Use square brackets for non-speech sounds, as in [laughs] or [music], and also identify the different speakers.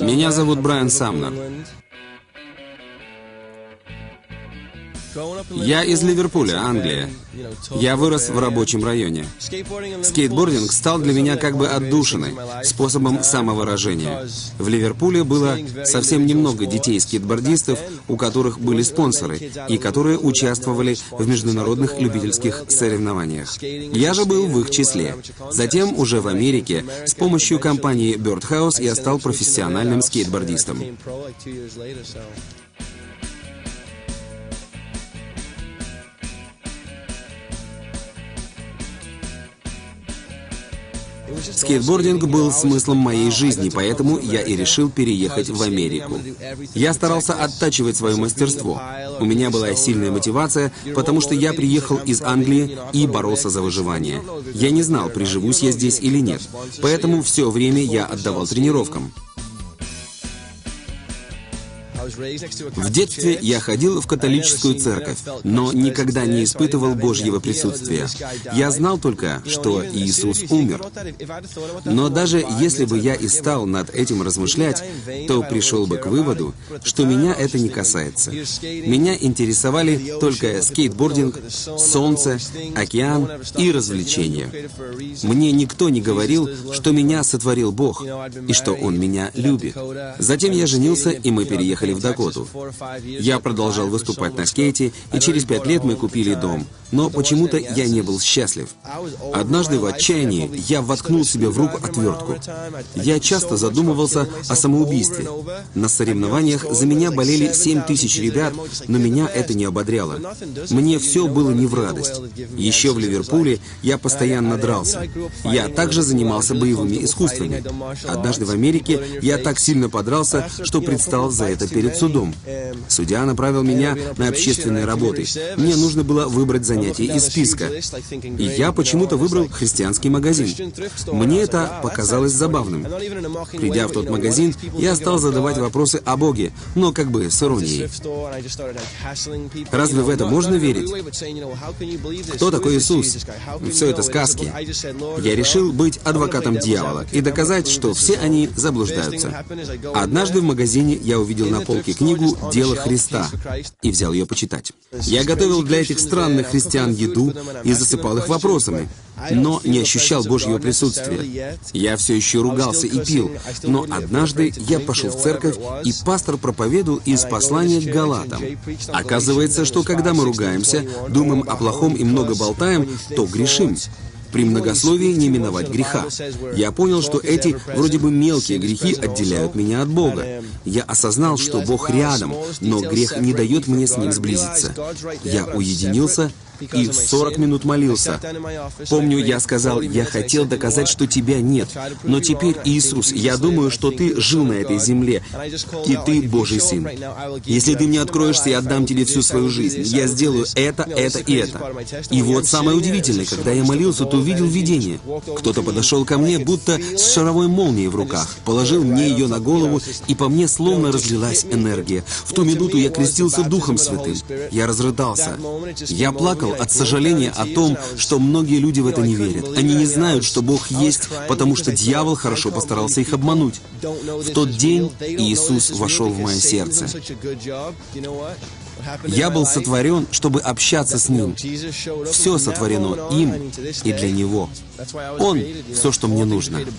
Speaker 1: Меня зовут Брайан Самнер. Я из Ливерпуля, Англия. Я вырос в рабочем районе. Скейтбординг стал для меня как бы отдушиной, способом самовыражения. В Ливерпуле было совсем немного детей-скейтбордистов, у которых были спонсоры, и которые участвовали в международных любительских соревнованиях. Я же был в их числе. Затем, уже в Америке, с помощью компании Birdhouse я стал профессиональным скейтбордистом. Скейтбординг был смыслом моей жизни, поэтому я и решил переехать в Америку. Я старался оттачивать свое мастерство. У меня была сильная мотивация, потому что я приехал из Англии и боролся за выживание. Я не знал, приживусь я здесь или нет, поэтому все время я отдавал тренировкам. В детстве я ходил в католическую церковь, но никогда не испытывал Божьего присутствия. Я знал только, что Иисус умер. Но даже если бы я и стал над этим размышлять, то пришел бы к выводу, что меня это не касается. Меня интересовали только скейтбординг, солнце, океан и развлечения. Мне никто не говорил, что меня сотворил Бог и что Он меня любит. Затем я женился, и мы переехали в Дакоту. Я продолжал выступать на скейте, и через пять лет мы купили дом. Но почему-то я не был счастлив. Однажды в отчаянии я воткнул себе в руку отвертку. Я часто задумывался о самоубийстве. На соревнованиях за меня болели 7 тысяч ребят, но меня это не ободряло. Мне все было не в радость. Еще в Ливерпуле я постоянно дрался. Я также занимался боевыми искусствами. Однажды в Америке я так сильно подрался, что предстал за это перед судом. Судья направил меня на общественные работы. Мне нужно было выбрать занятие из списка. И я почему-то выбрал христианский магазин. Мне это показалось забавным. Придя в тот магазин, я стал задавать вопросы о Боге, но как бы с иронией. Разве в это можно верить? Кто такой Иисус? Все это сказки. Я решил быть адвокатом дьявола и доказать, что все они заблуждаются. Однажды в магазине я увидел на полке книгу «Дело Христа» и взял ее почитать. Я готовил для этих странных христиан еду и засыпал их вопросами, но не ощущал Божьего присутствия. Я все еще ругался и пил, но однажды я пошел в церковь, и пастор проповедовал из послания к Галатам. Оказывается, что когда мы ругаемся, думаем о плохом и много болтаем, то грешим. При многословии не миновать греха. Я понял, что эти вроде бы мелкие грехи отделяют меня от Бога. Я осознал, что Бог рядом, но грех не дает мне с Ним сблизиться. Я уединился и 40 минут молился. Помню, я сказал, я хотел доказать, что тебя нет. Но теперь, Иисус, я думаю, что ты жил на этой земле, и ты Божий Сын. Если ты мне откроешься, я отдам тебе всю свою жизнь. Я сделаю это, это и это. И вот самое удивительное, когда я молился, то увидел видение. Кто-то подошел ко мне, будто с шаровой молнией в руках, положил мне ее на голову, и по мне словно разлилась энергия. В ту минуту я крестился Духом Святым. Я разрыдался. Я плакал, плакал от сожаления о том, что многие люди в это не верят. Они не знают, что Бог есть, потому что дьявол хорошо постарался их обмануть. В тот день Иисус вошел в мое сердце. Я был сотворен, чтобы общаться с Ним. Все сотворено им и для Него. Он — все, что мне нужно. [laughs]